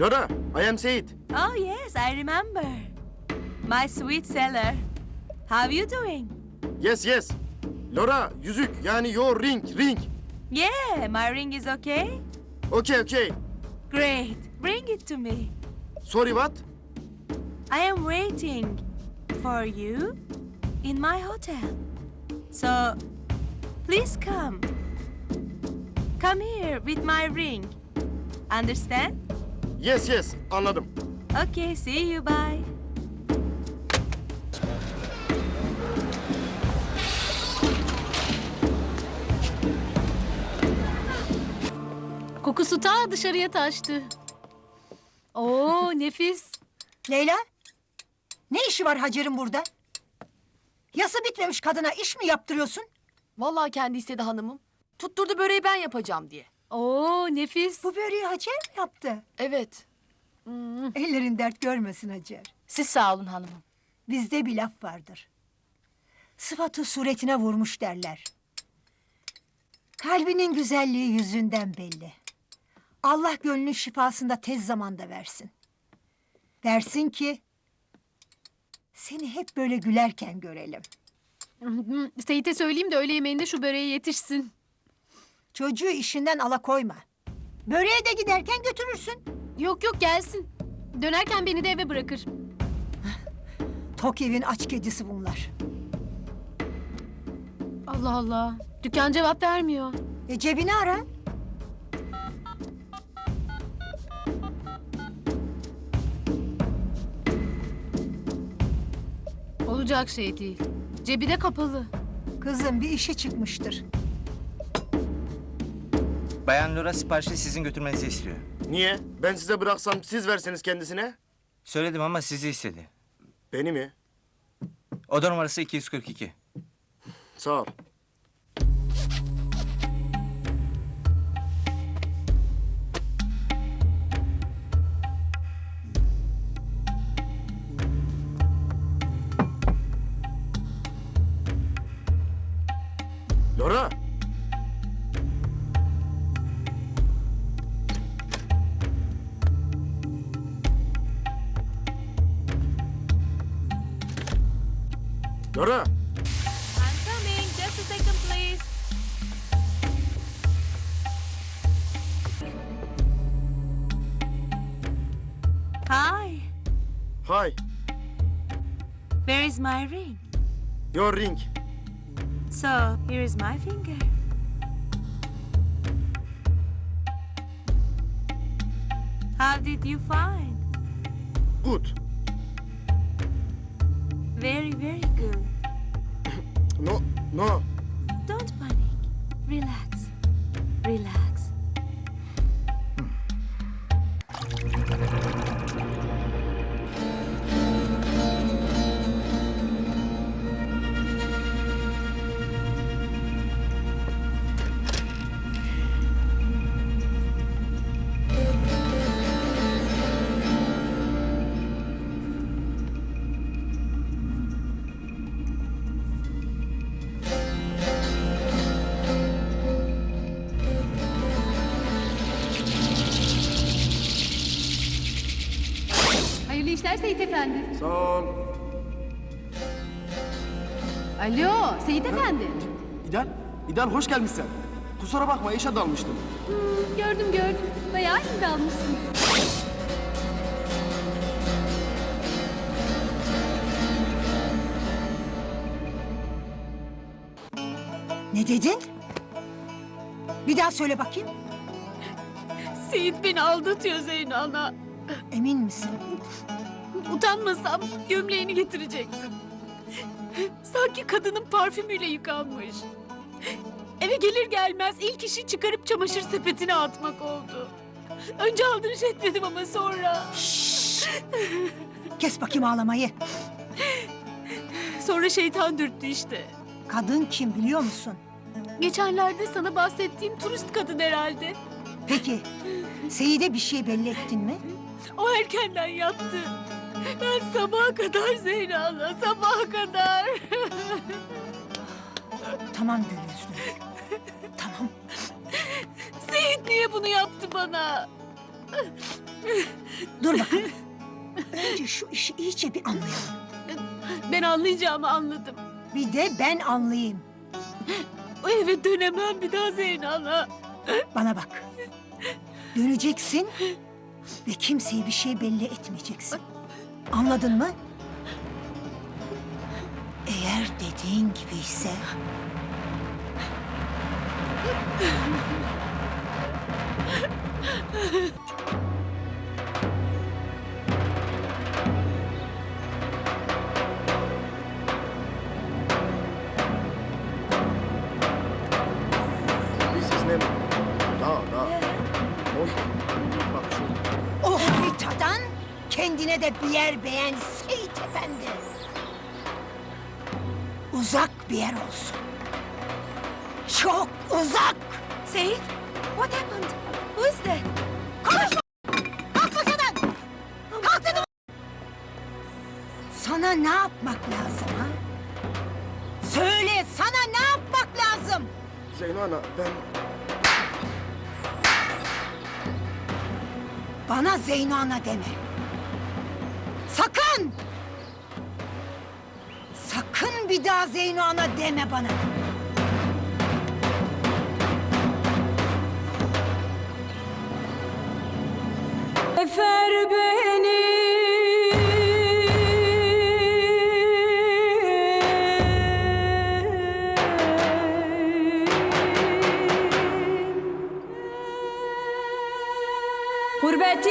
Laura, I am Said. Oh, yes, I remember. My sweet seller. How are you doing? Yes, yes. Laura, yüzük yani your ring, ring. Yeah, my ring is okay. Okay, okay. Great. Bring it to me. Sorry what? I am waiting for you in my hotel. So, please come. Come here with my ring. Understand? Yes, yes. Anladım. Okay, see you. Bye. Kokusu ta dışarıya taştı. Oo nefis. Leyla, ne işi var Hacer'in burada? Yası bitmemiş kadına iş mi yaptırıyorsun? Vallahi kendi istedi hanımım. Tutturdu böreği ben yapacağım diye. Oo nefis. Bu böreği Hacer mi yaptı? Evet. Ellerin dert görmesin Hacer. Siz sağ olun hanımım. Bizde bir laf vardır. Sıfatı suretine vurmuş derler. Kalbinin güzelliği yüzünden belli. Allah gönlün şifasında tez zamanda versin. Versin ki seni hep böyle gülerken görelim. Seyit'e söyleyeyim de öğle yemeğinde şu böreğe yetişsin. Çocuğu işinden alakoyma. Böreğe de giderken götürürsün. Yok yok gelsin. Dönerken beni de eve bırakır. Tok evin aç kedisi bunlar. Allah Allah. Dükkan cevap vermiyor. E cebini ara. Olacak şey değil. Cebi de kapalı. Kızım bir işe çıkmıştır. Bayan Laura siparişi sizin götürmenizi istiyor. Niye? Ben size bıraksam siz verseniz kendisine. Söyledim ama sizi istedi. Beni mi? Oda numarası 242. Sağ ol. Laura. Laura. I'm coming. Just a second, please. Hi. Hi. Where is my ring? Your ring. So, here is my finger. How did you find? Good. Very, very good. No, no. Don't panic. Relax. Relax. İşler Seyit Efendi. Sağ ol. Alo Seyit Efendi. İdal, İdal hoş gelmişsin. Kusura bakma işe dalmıştım. Gördüm gördüm. Bayağı iyi almışsın. Ne dedin? Bir daha söyle bakayım. Seyit beni aldatıyor Zeyno ana. Emin misin? Utanmasam gömleğini getirecektim. Sanki kadının parfümüyle yıkanmış. Eve gelir gelmez ilk işi çıkarıp çamaşır sepetine atmak oldu. Önce aldırış etmedim ama sonra... Kes bakayım ağlamayı. Sonra şeytan dürttü işte. Kadın kim biliyor musun? Geçenlerde sana bahsettiğim turist kadın herhalde. Peki, Seyit'e bir şey belli ettin mi? O erkenden yattı. Ben sabaha kadar Zeyna'la, sabaha kadar. Tamam gül. Tamam. Seyit niye bunu yaptı bana? Dur bakalım. Önce şu işi iyice bir anlayalım. Ben anlayacağımı anladım. Bir de ben anlayayım. O eve dönemem bir daha Zeyno ana. Bana bak. Döneceksin ve kimseye bir şey belli etmeyeceksin. Anladın mı? Eğer dediğin gibi ise... kendine de bir yer beğen Seyit Efendi. Uzak bir yer olsun. Çok uzak. Seyit, what happened? Who is that? Konuşma! Kalk masadan! Kalk dedim! Sana ne yapmak lazım ha? Söyle sana ne yapmak lazım? Zeyno ana ben... Bana Zeyno Ana deme. Sakın! Sakın bir daha Zeyno Ana deme bana. Efer beni Gurbet